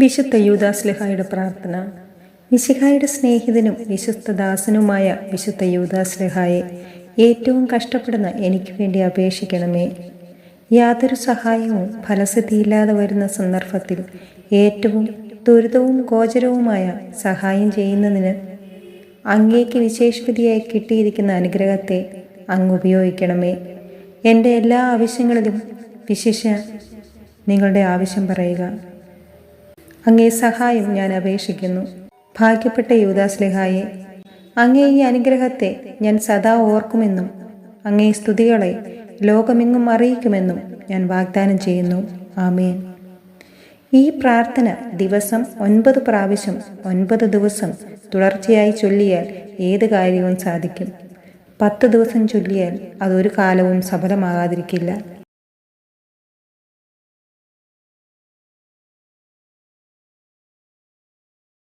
വിശുദ്ധ യൂദാസ്ലിഹായുടെ പ്രാർത്ഥന. മിശിഹായുടെ സ്നേഹിതനും വിശ്വസ്തദാസനുമായ വിശുദ്ധ യൂദാസ്ലിഹായെ ഏറ്റവും കഷ്ടപ്പെടുന്ന എനിക്ക് വേണ്ടി അപേക്ഷിക്കണമേ. യാതൊരു സഹായവും ഫലസിദ്ധിയില്ലാതെ വരുന്ന സന്ദർഭത്തിൽ ഏറ്റവും ദുരിതവും ഗോചരവുമായ സഹായം ചെയ്യുന്നതിന് അങ്ങേക്ക് വിശേഷവിധിയായി കിട്ടിയിരിക്കുന്ന അനുഗ്രഹത്തെ അങ്ങ് ഉപയോഗിക്കണമേ. എന്റെ എല്ലാ ആവശ്യങ്ങളിലും വിശേഷ നിങ്ങളുടെ ആവശ്യം പറയുക. അങ്ങേ സഹായം ഞാൻ അപേക്ഷിക്കുന്നു. ഭാഗ്യപ്പെട്ട യൂദാസ്ലിഹായെ അങ്ങേ ഈ അനുഗ്രഹത്തെ ഞാൻ സദാ ഓർക്കുമെന്നും അങ്ങേ സ്തുതികളെ ലോകമെങ്ങും അറിയിക്കുമെന്നും ഞാൻ വാഗ്ദാനം ചെയ്യുന്നു. ആമേൻ. ഈ പ്രാർത്ഥന ദിവസം ഒൻപത് പ്രാവശ്യം ഒൻപത് ദിവസം തുടർച്ചയായി ചൊല്ലിയാൽ ഏത് കാര്യവും സാധിക്കും. പത്ത് ദിവസം ചൊല്ലിയാൽ അതൊരു കാലവും സഫലമാകാതിരിക്കില്ല.